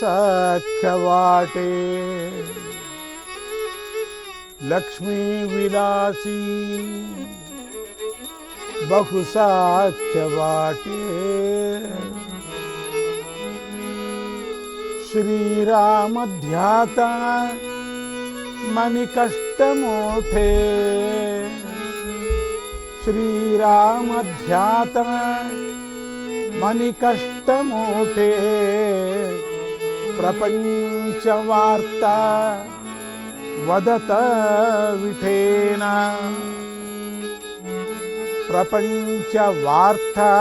सर्वसख्यवाटे लक्ष्मीविलासी बहुसाख्यवाटे श्रीरामध्याता मणिकष्टमोठे श्रीरामध्याता मणिकष्टमोठे प्रपञ्चवार्ता वदत विठेन। प्रपञ्चवार्ता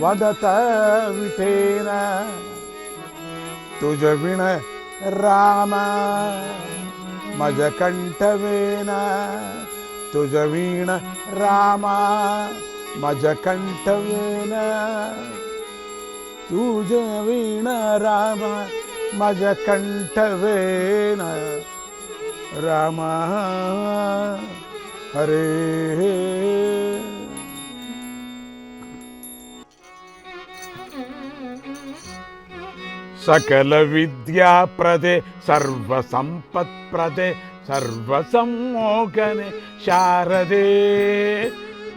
वदत विठेन। तुझ विण राम मज कण्ठवेन तुझ विण राम मज कण्ठवेन ೂಜವೀಣ ರಾಮ ಮಜಕಂಠವೇನ ರಾಮ ಹರೇ ಸಕಲ ವಿದ್ಯಾಪ್ರದೆ ಸರ್ವಸಂಪತ್ಪ್ರದೆ ಸರ್ವಸಮ್ಮೋಕನೆ ಶಾರದೆ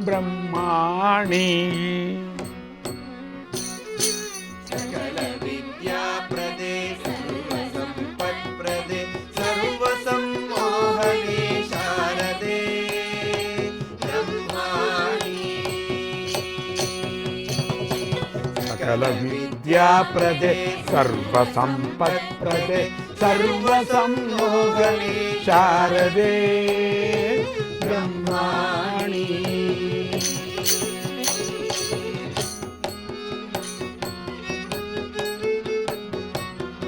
ಬ್ರಹ್ಮಾಣಿ सकल विद्या प्रदे सर्व संपत् प्रदे सर्व सम्मोहने शारदे ब्रह्माणि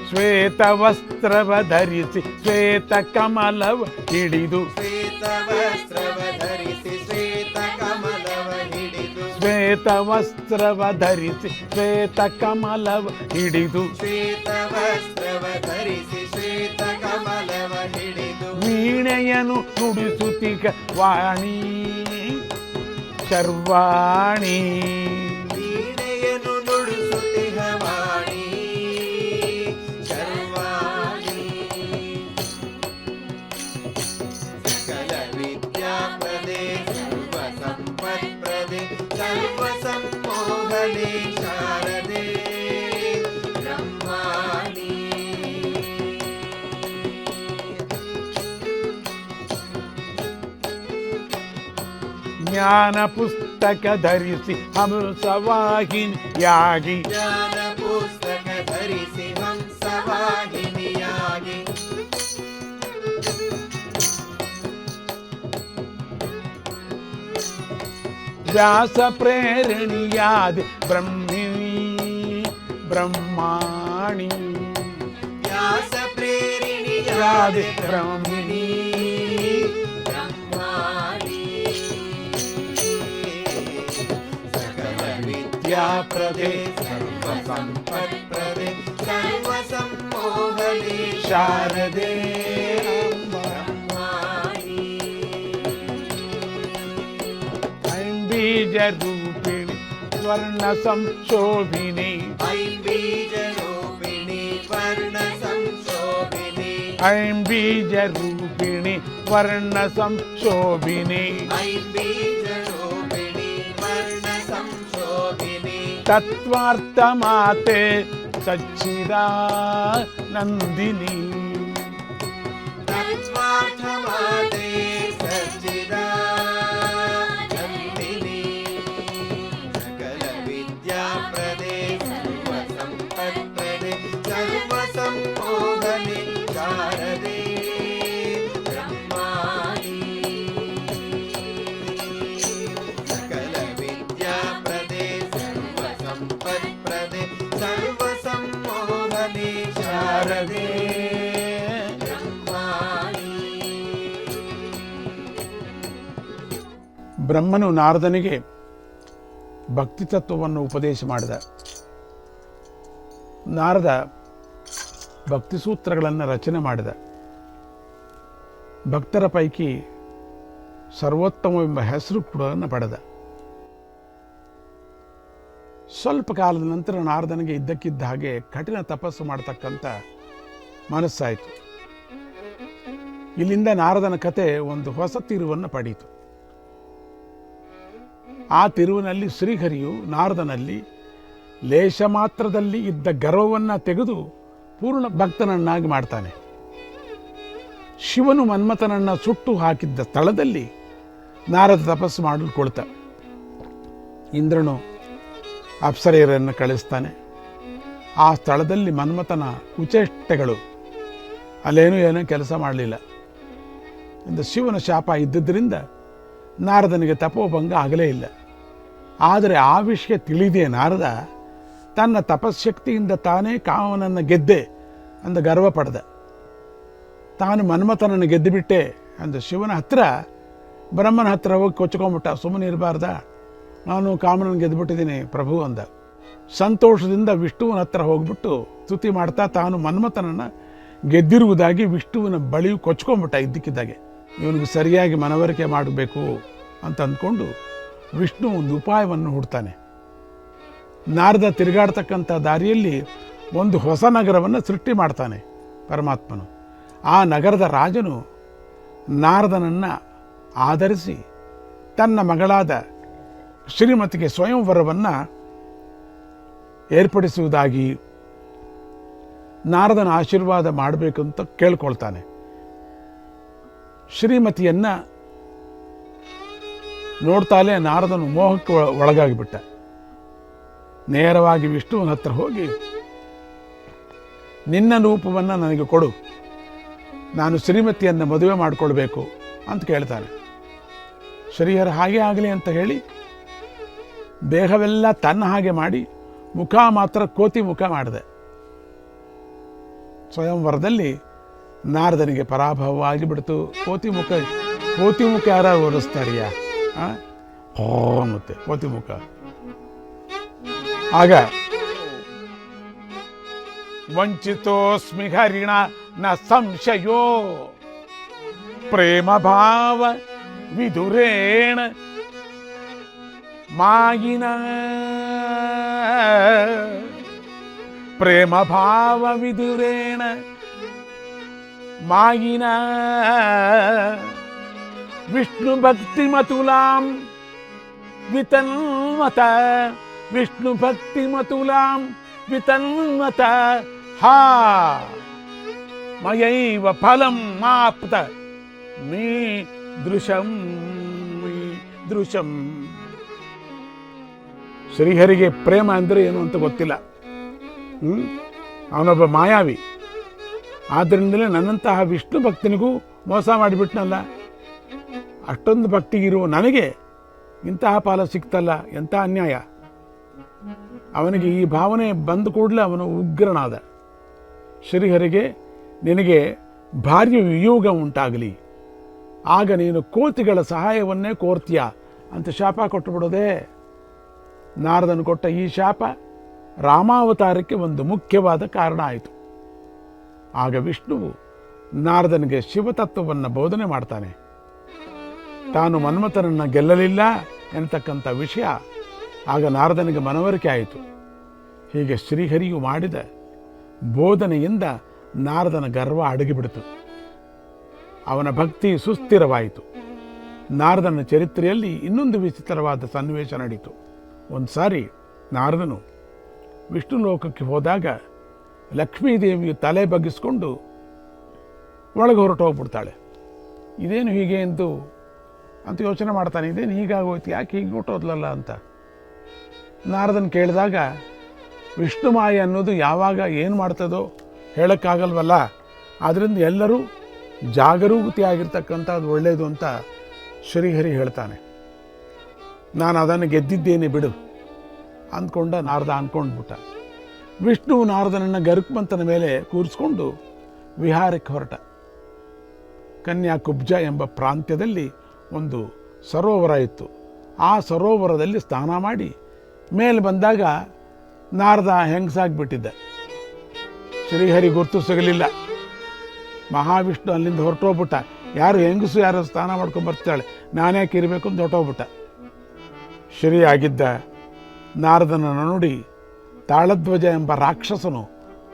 ಶ್ವೇತವಸ್ತ್ರವ ಧರಿಸಿ ಶ್ವೇತ ಕಮಲವ ಹಿಡಿದು ಶ್ವೇತವಸ್ತ್ರವ ಶ್ವೇತವಸ್ತ್ರವ ಧರಿಸಿ ಶ್ವೇತ ಕಮಲವ ಹಿಡಿದು. ಶ್ವೇತವಸ್ತ್ರವ ಧರಿಸಿ ಶ್ವೇತಕಮಲವ ಹಿಡಿದು. ವೀಣೆಯನು ನುಡಿಸುತ್ತಿಗ ವಾಣಿ ಶರ್ವಾಣಿ. ಜ್ಞಾನ ಪುಸ್ತಕ ಧರಿಸಿ ಹಂಸವಾಹಿನಿಯಾಗಿ ಜ್ಞಾನ ಪುಸ್ತಕ ಧರಿಸಿ ಹಂಸವಾಹಿನಿಯಾಗಿ ವ್ಯಾಸ ಪ್ರೇರಣಿಯಾದಿ ಬ್ರಹ್ಮಿಣಿ ಬ್ರಹ್ಮಾಣಿ ವ್ಯಾಸ ಪ್ರೇರಿಣಿಯಾದಿ ಯಾದಿ विद्याप्रदे सर्वसम्पत्प्रदे सर्वसम्मोहने शारदे। बीजरूपिणि स्वर्णसंशोभिनि ऐं बीजरूपिणि वर्णसंशोभिनि ऐं बीजरूपिणि वर्णसंशोभिनि ऐं बीज तत्वार्थमाते सच्चिदानन्दिनी तत्वार्थमाते सच्चिदा ಬ್ರಹ್ಮನು ನಾರದನಿಗೆ ಭಕ್ತಿ ತತ್ವವನ್ನು ಉಪದೇಶ ಮಾಡಿದ. ನಾರದ ಭಕ್ತಿ ಸೂತ್ರಗಳನ್ನು ರಚನೆ ಮಾಡಿದ. ಭಕ್ತರ ಪೈಕಿ ಸರ್ವೋತ್ತಮವೆಂಬ ಹೆಸರು ಕೂಡ ಪಡೆದ. ಸ್ವಲ್ಪ ಕಾಲದ ನಂತರ ನಾರದನಿಗೆ ಇದ್ದಕ್ಕಿದ್ದ ಹಾಗೆ ಕಠಿಣ ತಪಸ್ಸು ಮಾಡತಕ್ಕಂಥ ಮನಸ್ಸಾಯಿತು. ಇಲ್ಲಿಂದ ನಾರದನ ಕತೆ ಒಂದು ಹೊಸ ತಿರುವನ್ನು ಪಡೀತು. ಆ ತಿರುವಿನಲ್ಲಿ ಶ್ರೀಹರಿಯು ನಾರದನಲ್ಲಿ ಲೇಷ ಮಾತ್ರದಲ್ಲಿ ಇದ್ದ ಗರ್ವವನ್ನು ತೆಗೆದು ಪೂರ್ಣ ಭಕ್ತನನ್ನಾಗಿ ಮಾಡ್ತಾನೆ. ಶಿವನು ಮನ್ಮಥನನ್ನು ಸುಟ್ಟು ಹಾಕಿದ್ದ ಸ್ಥಳದಲ್ಲಿ ನಾರದ ತಪಸ್ಸು ಮಾಡಲು ಕೊಳ್ತ ಇಂದ್ರನು ಅಪ್ಸರೆಯರನ್ನು ಕಳಿಸ್ತಾನೆ. ಆ ಸ್ಥಳದಲ್ಲಿ ಮನ್ಮಥನ ಕುಚೇಷ್ಟೆಗಳು. ಅಲ್ಲೇನೂ ಏನೂ ಕೆಲಸ ಮಾಡಲಿಲ್ಲ. ಇಂದು ಶಿವನ ಶಾಪ ಇದ್ದುದರಿಂದ ನಾರದನಿಗೆ ತಪೋಭಂಗ ಆಗಲೇ ಇಲ್ಲ. ಆದರೆ ಆ ವಿಷಯ ತಿಳಿದೇ ನಾರದ ತನ್ನ ತಪಶಕ್ತಿಯಿಂದ ತಾನೇ ಕಾಮನನ್ನು ಗೆದ್ದೆ ಅಂದ ಗರ್ವ ಪಡೆದ. ತಾನು ಮನ್ಮಥನನ್ನು ಗೆದ್ದು ಬಿಟ್ಟೆ ಅಂದ ಶಿವನ ಹತ್ರ ಬ್ರಹ್ಮನ ಹತ್ರ ಹೋಗಿ ಕೊಚ್ಕೊಂಬಿಟ್ಟ ಸುಮ್ಮನೆ ಇರಬಾರ್ದ, ನಾನು ಕಾಮನನ್ನು ಗೆದ್ದುಬಿಟ್ಟಿದ್ದೀನಿ ಪ್ರಭು ಅಂದ. ಸಂತೋಷದಿಂದ ವಿಷ್ಣುವಿನ ಹತ್ರ ಹೋಗ್ಬಿಟ್ಟು ಸ್ತುತಿ ಮಾಡ್ತಾ ತಾನು ಮನ್ಮಥನನ್ನು ಗೆದ್ದಿರುವುದಾಗಿ ವಿಷ್ಣುವಿನ ಬಳಿಯು ಕೊಚ್ಕೊಂಬಿಟ್ಟ ಇದ್ದಕ್ಕಿದ್ದಾಗೆ. ಇವನಿಗೆ ಸರಿಯಾಗಿ ಮನವರಿಕೆ ಮಾಡಬೇಕು ಅಂತ ಅಂದ್ಕೊಂಡು ವಿಷ್ಣು ಒಂದು ಉಪಾಯವನ್ನು ಹುಡ್ತಾನೆ. ನಾರದ ತಿರುಗಾಡ್ತಕ್ಕಂಥ ದಾರಿಯಲ್ಲಿ ಒಂದು ಹೊಸ ನಗರವನ್ನು ಸೃಷ್ಟಿ ಮಾಡ್ತಾನೆ ಪರಮಾತ್ಮನು. ಆ ನಗರದ ರಾಜನು ನಾರದನನ್ನು ಆಧರಿಸಿ ತನ್ನ ಮಗಳಾದ ಶ್ರೀಮತಿಗೆ ಸ್ವಯಂವರವನ್ನು ಏರ್ಪಡಿಸುವುದಾಗಿ ನಾರದನ ಆಶೀರ್ವಾದ ಮಾಡಬೇಕಂತ ಕೇಳ್ಕೊಳ್ತಾನೆ. ಶ್ರೀಮತಿಯನ್ನ ನೋಡ್ತಾಲೆ ನಾರದನು ಮೋಹಕ್ಕೆ ಒಳಗಾಗಿಬಿಟ್ಟ. ನೇರವಾಗಿ ವಿಷ್ಣುವನ ಹತ್ರ ಹೋಗಿ, ನಿನ್ನ ರೂಪವನ್ನು ನನಗೆ ಕೊಡು. ನಾನು ಶ್ರೀಮತಿಯನ್ನು ಮದುವೆ ಮಾಡಿಕೊಳ್ಬೇಕು ಅಂತ ಕೇಳ್ತಾನೆ. ಶ್ರೀಹರ ಹಾಗೆ ಆಗಲಿ ಅಂತ ಹೇಳಿ, ದೇಹವೆಲ್ಲ ತನ್ನ ಹಾಗೆ ಮಾಡಿ, ಮುಖ ಮಾತ್ರ ಕೋತಿ ಮುಖ ಮಾಡಿದೆ. ಸ್ವಯಂವರದಲ್ಲಿ ನಾರದನಿಗೆ ಪರಾಭವ ಆಗಿಬಿಡ್ತು ಕೋತಿ ಮುಖ ಕೋತಿ ಮುಖ ಯಾರು ಒರೆಸ್ತಾರಿಯ ಹೋ ಮತ್ತೆ ಕೋತಿ ಮುಖ ಆಗ ವಂಚಿತೋಸ್ಮಿ ಹರಿಣ ನ ಸಂಶಯೋ ಪ್ರೇಮ ಭಾವ ವಿದುರೇಣ ಮಾಯಿನ ಪ್ರೇಮ ಭಾವ ವಿದುರೇಣ ಮಾಯಿನ ವಿಷ್ಣು ಭಕ್ತಿ ಮತುಲಾಂ ವಿತನ್ಮತ ವಿಷ್ಣು ಭಕ್ತಿ ಮತುಲಾಂ ವಿತನ್ಮತ ಹಾ ಮಯೈವ ಫಲಂ ಮಾಪ್ತ ಮೀ ದೃಶಂ ಮೀ ದೃಶಂ ಶ್ರೀಹರಿಗೆ ಪ್ರೇಮ ಅಂದರೆ ಏನು ಅಂತ ಗೊತ್ತಿಲ್ಲ ಹ್ಮ್? ಅವನೊಬ್ಬ ಮಾಯಾವಿ ಆದ್ದರಿಂದಲೇ ನನ್ನಂತಹ ವಿಷ್ಣು ಭಕ್ತನಿಗೂ ಮೋಸ ಮಾಡಿಬಿಟ್ನಲ್ಲ ಅಷ್ಟೊಂದು ಭಕ್ತಿಗಿರುವ ನನಗೆ ಇಂತಹ ಪಾಲ ಸಿಕ್ತಲ್ಲ, ಎಂಥ ಅನ್ಯಾಯ? ಅವನಿಗೆ ಈ ಭಾವನೆ ಬಂದ ಕೂಡಲೇ ಅವನು ಉಗ್ರನಾದ. ಶ್ರೀಹರಿಗೆ ನಿನಗೆ ಭಾರ್ಯ ವಿಯೋಗ ಉಂಟಾಗಲಿ. ಆಗ ನೀನು ಕೋತಿಗಳ ಸಹಾಯವನ್ನೇ ಕೋರ್ತೀಯ, ಅಂತ ಶಾಪ ಕೊಟ್ಟು ಬಿಡೋದೆ ನಾರದನು ಕೊಟ್ಟ ಈ ಶಾಪ ರಾಮಾವತಾರಕ್ಕೆ ಒಂದು ಮುಖ್ಯವಾದ ಕಾರಣ ಆಯಿತು. ಆಗ ವಿಷ್ಣುವು ನಾರದನಿಗೆ ಶಿವತತ್ವವನ್ನು ಬೋಧನೆ ಮಾಡ್ತಾನೆ. ತಾನು ಮನ್ಮಥನನ್ನು ಗೆಲ್ಲಲಿಲ್ಲ ಎಂತಕ್ಕಂಥ ವಿಷಯ ಆಗ ನಾರದನಿಗೆ ಮನವರಿಕೆ ಆಯಿತು. ಹೀಗೆ ಶ್ರೀಹರಿಯು ಮಾಡಿದ ಬೋಧನೆಯಿಂದ ನಾರದನ ಗರ್ವ ಅಡಗಿಬಿಡಿತು. ಅವನ ಭಕ್ತಿ ಸುಸ್ಥಿರವಾಯಿತು. ನಾರದನ ಚರಿತ್ರೆಯಲ್ಲಿ ಇನ್ನೊಂದು ವಿಚಿತ್ರವಾದ ಸನ್ನಿವೇಶ ನಡೀತು. ಒಂದು ಸಾರಿ ನಾರದನು ವಿಷ್ಣು ಲೋಕಕ್ಕೆ ಹೋದಾಗ ಲಕ್ಷ್ಮೀದೇವಿಯು ತಲೆ ಬಗ್ಗಿಸ್ಕೊಂಡು ಒಳಗೆ ಹೊರಟು ಹೋಗ್ಬಿಡ್ತಾಳೆ ಇದೇನು ಹೀಗೆ ಎಂದು ಅಂತ ಯೋಚನೆ ಮಾಡ್ತಾನೆ ಇದೇನು ಹೀಗಾಗೋಯ್ತು ಯಾಕೆ ಹೀಗೆ ಹೊಟ್ಟೋದ್ಲಲ್ಲ ಅಂತ. ನಾರದನ್ ಕೇಳಿದಾಗ, ವಿಷ್ಣು ಮಾಯ ಅನ್ನೋದು ಯಾವಾಗ ಏನು ಮಾಡ್ತದೋ ಹೇಳೋಕ್ಕಾಗಲ್ವಲ್ಲ ಆದ್ದರಿಂದ ಎಲ್ಲರೂ ಜಾಗರೂಕತೆಯಾಗಿರ್ತಕ್ಕಂಥದ್ದು ಒಳ್ಳೆಯದು ಅಂತ ಶ್ರೀಹರಿ ಹೇಳ್ತಾನೆ. ನಾನು ಅದನ್ನು ಗೆದ್ದಿದ್ದೇನೆ ಬಿಡು, ಅಂದ್ಕೊಂಡ ನಾರದ ಅಂದ್ಕೊಂಡ್ಬಿಟ್ಟ ವಿಷ್ಣು ನಾರದನನ್ನು ಗರುಕ್ಮಂತನ ಮೇಲೆ ಕೂರಿಸ್ಕೊಂಡು ವಿಹಾರಕ್ಕೆ ಹೊರಟ. ಕನ್ಯಾಕುಬ್ಜ ಎಂಬ ಪ್ರಾಂತ್ಯದಲ್ಲಿ ಒಂದು ಸರೋವರ ಇತ್ತು. ಆ ಸರೋವರದಲ್ಲಿ ಸ್ನಾನ ಮಾಡಿ ಮೇಲೆ ಬಂದಾಗ ನಾರದ ಹೆಂಗಸಾಗ್ಬಿಟ್ಟಿದ್ದ ಶ್ರೀಹರಿ ಗುರ್ತು ಸಿಗಲಿಲ್ಲ. ಮಹಾವಿಷ್ಣು ಅಲ್ಲಿಂದ ಹೊರಟೋಗ್ಬಿಟ್ಟ. ಯಾರು ಹೆಂಗಸು ಯಾರು ಸ್ನಾನ ಮಾಡ್ಕೊಂಡು ಬರ್ತಾಳೆ? ನಾನ್ಯಾಕೆ ಇರಬೇಕು ಅಂತ ಹೊರಟೋಗ್ಬಿಟ್ಟ. ಶ್ರೀ ಆಗಿದ್ದ ನಾರದನನ್ನು ನೋಡಿ ತಾಳಧ್ವಜ ಎಂಬ ರಾಕ್ಷಸನು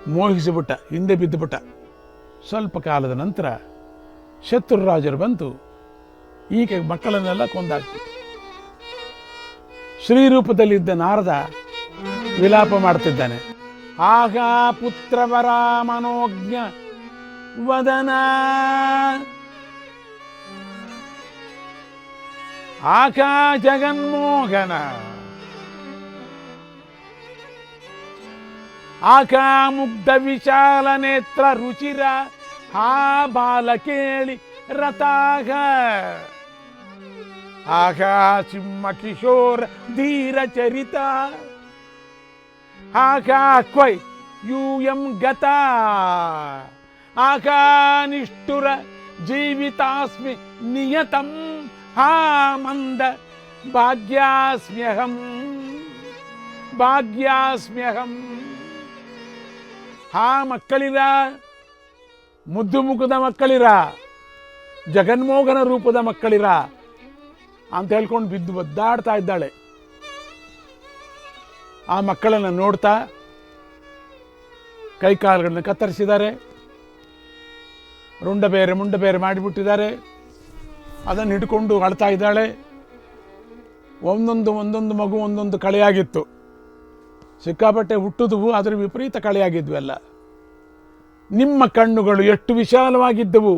ಮೋಹಿಸಿಬಿಟ್ಟ, ಹಿಂದೆ ಬಿದ್ದುಬಿಟ್ಟ. ಸ್ವಲ್ಪ ಕಾಲದ ನಂತರ ಶತ್ರುರಾಜರು ಬಂತು ಈಕೆ ಮಕ್ಕಳನ್ನೆಲ್ಲ ಕೊಂದಾಕ್ಬಿಟ್ಟು ಶ್ರೀರೂಪದಲ್ಲಿದ್ದ ನಾರದ ವಿಲಾಪ ಮಾಡ್ತಿದ್ದಾನೆ. ಆಗ ಪುತ್ರವರ ಮನೋಜ್ಞ ವದನ. ಆಕಾ ಜಗನ್ಮೋಹನ. ಆಕಾ ಮುಗ್ಧ ವಿಶಾಲ ನೇತ್ರ ರುಚಿರ ಆ ಬಾಲ ಕೇಳಿ ರತಾಗ ಆಕಾ ಸಿಂಹ ಕಿಶೋರ್ ಧೀರ ಚರಿತ ಆಕಾ ಕ್ವೈ ಯು ಎಂ ಗತ ಆಕಾ ನಿಷ್ಠುರ ಜೀವಿತಾಸ್ಮಿ ನಿಯತಂ ಹಾ ಮಂದ ಭಾಗ್ಯಾಸ್ಮ್ಯಹಂ ಭಾಗ್ಯಾಸ್ಮ್ಯಹಂ ಹಾ ಮಕ್ಕಳಿರ ಮುದ್ದು ಮುಖದ ಮಕ್ಕಳಿರ ಜಗನ್ಮೋಹನ ರೂಪದ ಮಕ್ಕಳಿರ ಅಂತ ಹೇಳ್ಕೊಂಡು ಬಿದ್ದು ಒದ್ದಾಡ್ತಾ ಇದ್ದಾಳೆ. ಆ ಮಕ್ಕಳನ್ನು ನೋಡ್ತಾ ಕೈಕಾಲುಗಳನ್ನ ಕತ್ತರಿಸಿದ್ದಾರೆ. ರುಂಡ ಬೇರೆ ಮುಂಡ ಬೇರೆ ಮಾಡಿಬಿಟ್ಟಿದ್ದಾರೆ. ಅದನ್ನು ಹಿಡ್ಕೊಂಡು ಅಳ್ತಾ ಇದ್ದಾಳೆ. ಒಂದೊಂದು ಒಂದೊಂದು ಮಗು ಒಂದೊಂದು ಕಳೆಯಾಗಿತ್ತು. ಸಿಕ್ಕಾಪಟ್ಟೆ ಹುಟ್ಟಿದ್ವು ಅದರ ವಿಪರೀತ ಕಳೆಯಾಗಿದ್ವೆಲ್ಲ ನಿಮ್ಮ ಕಣ್ಣುಗಳು ಎಷ್ಟು ವಿಶಾಲವಾಗಿದ್ದವು.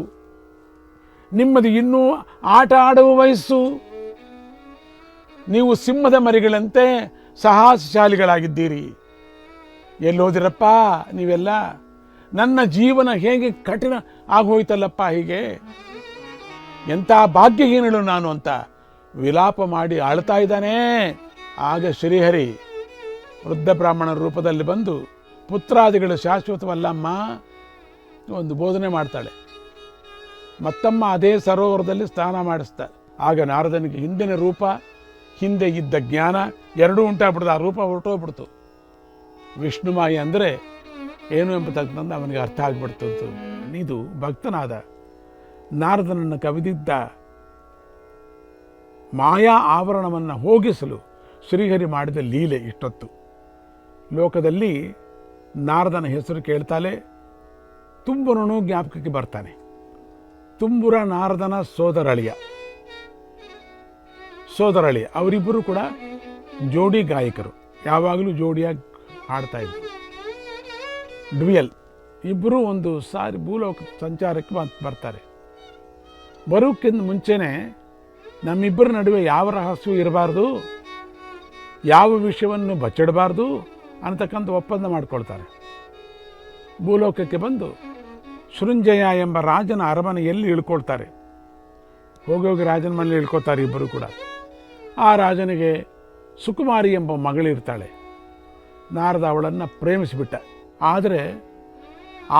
ನಿಮ್ಮದು ಇನ್ನೂ ಆಟ ಆಡುವ ವಯಸ್ಸು. ನೀವು ಸಿಂಹದ ಮರಿಗಳಂತೆ ಸಾಹಸಶಾಲಿಗಳಾಗಿದ್ದೀರಿ. ಎಲ್ಲೋದಿರಪ್ಪ ನೀವೆಲ್ಲ? ನನ್ನ ಜೀವನ ಹೇಗೆ ಕಠಿಣ ಆಗೋಯ್ತಲ್ಲಪ್ಪ ಹೀಗೆ? ಎಂಥ ಭಾಗ್ಯಹೀನಳು ನಾನು ಅಂತ ವಿಲಾಪ ಮಾಡಿ ಆಳ್ತಾ ಇದ್ದಾನೆ. ಆಗ ಶ್ರೀಹರಿ ವೃದ್ಧ ಬ್ರಾಹ್ಮಣ ರೂಪದಲ್ಲಿ ಬಂದು ಪುತ್ರಾದಿಗಳು ಶಾಶ್ವತವಲ್ಲಮ್ಮ ಒಂದು ಬೋಧನೆ ಮಾಡ್ತಾಳೆ. ಮತ್ತಮ್ಮ ಅದೇ ಸರೋವರದಲ್ಲಿ ಸ್ನಾನ ಮಾಡಿಸ್ತಾಳೆ. ಆಗ ನಾರದನಿಗೆ ಹಿಂದಿನ ರೂಪ ಹಿಂದೆ ಇದ್ದ ಜ್ಞಾನ ಎರಡೂ ಉಂಟಾಗ್ಬಿಡ್ತು ಆ ರೂಪ ಹೊರಟೋಗ್ಬಿಡ್ತು ವಿಷ್ಣುಮಾಯಿ ಅಂದರೆ ಏನು ಎಂಬತಕ್ಕಂಥ ಅವನಿಗೆ ಅರ್ಥ ಆಗ್ಬಿಡ್ತಂತು ಇದು ಭಕ್ತನಾದ ನಾರದನನ್ನು ಕವಿದಿದ್ದ ಮಾಯಾ ಆವರಣವನ್ನು ಹೋಗಿಸಲು ಶ್ರೀಹರಿ ಮಾಡಿದ ಲೀಲೆ ಇಷ್ಟೊತ್ತು. ಲೋಕದಲ್ಲಿ ನಾರದನ ಹೆಸರು ಕೇಳ್ತಾಲೆ, ತುಂಬುರನು ಜ್ಞಾಪಕಕ್ಕೆ ಬರ್ತಾನೆ. ತುಂಬುರ ನಾರದನ ಸೋದರಳಿಯ. ಸೋದರಳಿಯ ಅವರಿಬ್ಬರು ಕೂಡ ಜೋಡಿ ಗಾಯಕರು. ಯಾವಾಗಲೂ ಜೋಡಿಯಾಗಿ ಹಾಡ್ತಾ ಇದ್ರು ಡ್ವಿಯಲ್, ಇಬ್ಬರು ಒಂದು ಸಾರಿ ಭೂಲೋಕ ಸಂಚಾರಕ್ಕೆ ಬರ್ತಾರೆ. ಬರೋಕ್ಕಿಂತ ಮುಂಚೆನೆ ನಮ್ಮಿಬ್ಬರ ನಡುವೆ ಯಾವ ರಹಸ್ಯ ಇರಬಾರ್ದು, ಯಾವ ವಿಷಯವನ್ನು ಬಚ್ಚಿಡಬಾರ್ದು ಅಂತಕ್ಕಂಥ ಒಪ್ಪಂದ ಮಾಡ್ಕೊಳ್ತಾರೆ. ಭೂಲೋಕಕ್ಕೆ ಬಂದು ಸೃಂಜಯ ಎಂಬ ರಾಜನ ಅರಮನೆಯಲ್ಲಿ ಇಳ್ಕೊಳ್ತಾರೆ. ಹೋಗಿ ಹೋಗಿ ರಾಜನ ಮನೆಯಲ್ಲಿ ಇಳ್ಕೊತಾರೆ ಇಬ್ಬರು ಕೂಡ. ಆ ರಾಜನಿಗೆ ಸುಕುಮಾರಿ ಎಂಬ ಮಗಳಿರ್ತಾಳೆ. ನಾರದ ಅವಳನ್ನು ಪ್ರೇಮಿಸಿಬಿಟ್ಟ. ಆದರೆ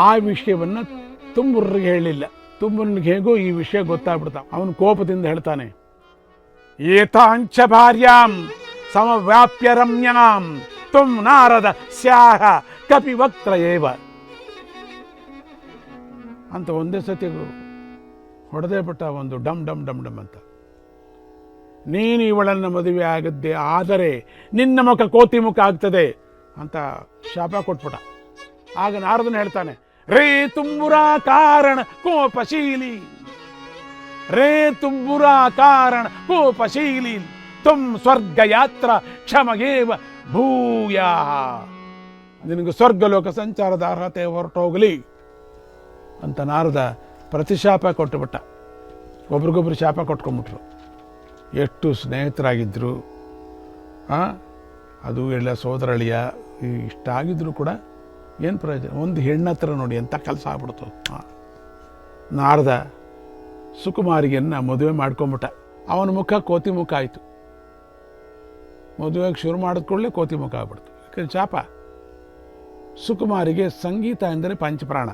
ಆ ವಿಷಯವನ್ನು ತುಂಬುರ್ರಿಗೆ ಹೇಳಿಲ್ಲ. ತುಂಬನಿಗೆ ಹೇಗೋ ಈ ವಿಷಯ ಗೊತ್ತಾಗ್ಬಿಡ್ತಾ ಅವನು ಕೋಪದಿಂದ ಹೇಳ್ತಾನೆ, ಏತಾಂಚ ಭಾರ್ಯಾಂ ಸಮವ್ಯಾಪ್ಯ ರಮ್ಯಾಂ ತುಂ ನಾರದ ಸ್ಯಾಹ ಕಪಿವಕ್ತ್ರ ಏವ. ಅಂತ ಒಂದೇ ಸತಿ ಹೊಡೆದೇ ಬಿಟ್ಟ ಒಂದು ಡಮ್ ಡಮ್ ಡಮ್ ಡಮ್ ಅಂತ. ನೀನು ಇವಳನ್ನು ಮದುವೆ ಆಗದ್ದೆ ಆದರೆ ನಿನ್ನ ಮುಖ ಕೋತಿ ಮುಖ ಆಗ್ತದೆ ಅಂತ ಶಾಪ ಕೊಟ್ಬಿಟ ಆಗ ನಾರದನ ಹೇಳ್ತಾನೆ, ರೇ ತುಂಬುರ ಕಾರಣ ಕೋಪಶೀಲಿ, ರೇ ತುಂಬುರ ಕಾರಣ ಕೋಪಶೀಲಿ, ತುಂ ಸ್ವರ್ಗ ಯಾತ್ರ ಕ್ಷಮಗೇವ ಭೂಯ. ನಿನಗೆ ಸ್ವರ್ಗಲೋಕ ಸಂಚಾರದ ಅರ್ಹತೆ ಹೊರಟೋಗಲಿ ಅಂತ ನಾರದ ಪ್ರತಿಶಾಪ ಕೊಟ್ಟುಬಿಟ್ಟ. ಒಬ್ರಿಗೊಬ್ರು ಶಾಪ ಕೊಟ್ಕೊಂಡ್ಬಿಟ್ರು. ಎಷ್ಟು ಸ್ನೇಹಿತರಾಗಿದ್ದರು ಅದು ಎಲ್ಲ ಸೋದರಳಿಯ ಇಷ್ಟಾಗಿದ್ದರೂ ಕೂಡ ಏನು ಪ್ರಯೋಜನ? ಒಂದು ಹೆಣ್ಣತ್ರ ನೋಡಿ ಅಂತ ಕೆಲಸ ಆಗ್ಬಿಡ್ತು. ನಾರದ ಸುಕುಮಾರಿಯನ್ನು ಮದುವೆ ಮಾಡ್ಕೊಂಬಿಟ್ಟ. ಅವನ ಮುಖ ಕೋತಿ ಮುಖ ಆಯಿತು. ಮದುವೆಗೆ ಶುರು ಮಾಡಿದ ಕೂಡಲೇ ಕೋತಿ ಮುಖ ಆಗ್ಬಿಡ್ತು. ಯಾಕಂದ್ರೆ ಚಾಪ ಸುಕುಮಾರಿಗೆ ಸಂಗೀತ ಎಂದರೆ ಪಂಚಪ್ರಾಣ.